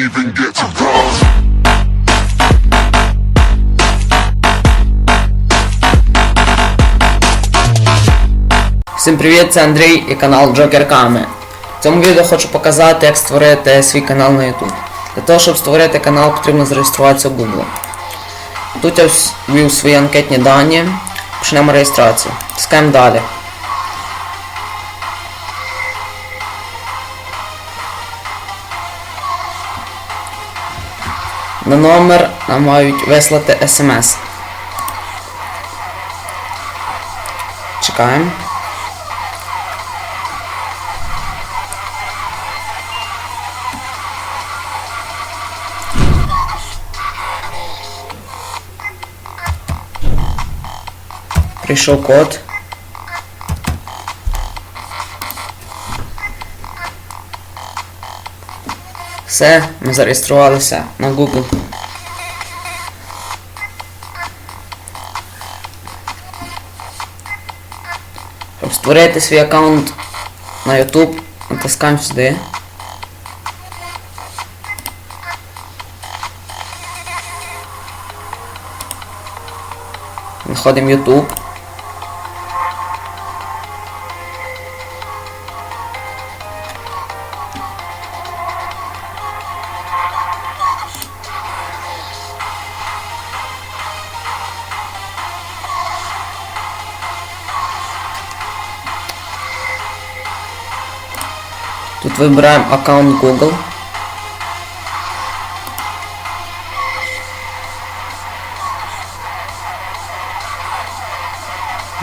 even get to cross. Всім привіт, це Андрій і канал Джокер Ками. В цьому відео хочу показати, як створити свій канал на YouTube. Для того, щоб створити канал, потрібно зареєструватися в Google. Тут я ввів свої анкетні дані. Почнемо реєстрацію. Тискаємо далі. На номер нам мають вислати смс. Чекаємо. Прийшов код. Все, ми зареєструвалися на Google. Щоб створити свій аккаунт на YouTube, натискаємо сюди. Знаходимо YouTube. Тут вибираємо аккаунт Google.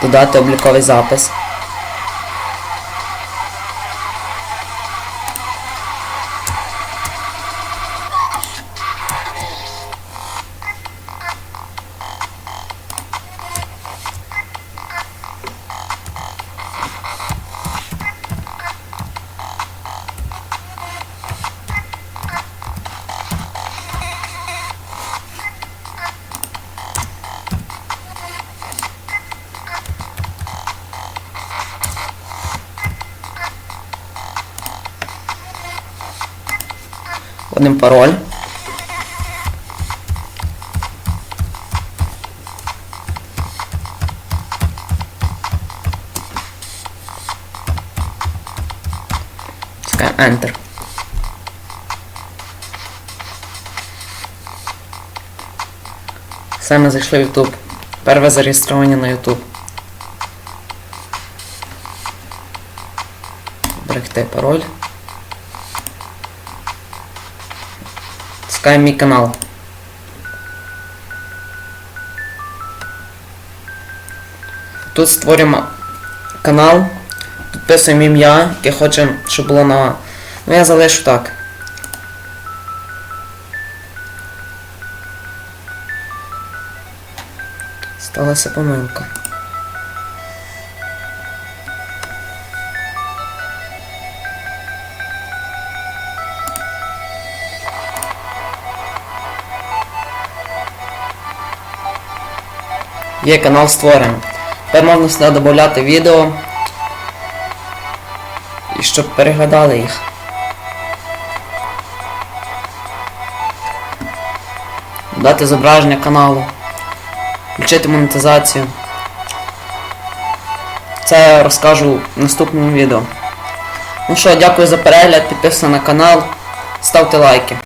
Додати обліковий запис. Вводимо пароль. Тискаємо Enter. Все, ми зайшли в YouTube. Перше зареєстровані на YouTube. Берегти пароль. Тискаємо мій канал. Тут створюємо канал, підписуємо ім'я, яке хочемо, щоб було на... Ну я залишу так. Сталася помилка. Є канал створений. Тепер можна сюди додати відео. Щоб переглядали їх. Дати зображення каналу. Включити монетизацію. Це я розкажу в наступному відео. Ну що, дякую за перегляд, підписуйтесь на канал, ставте лайки.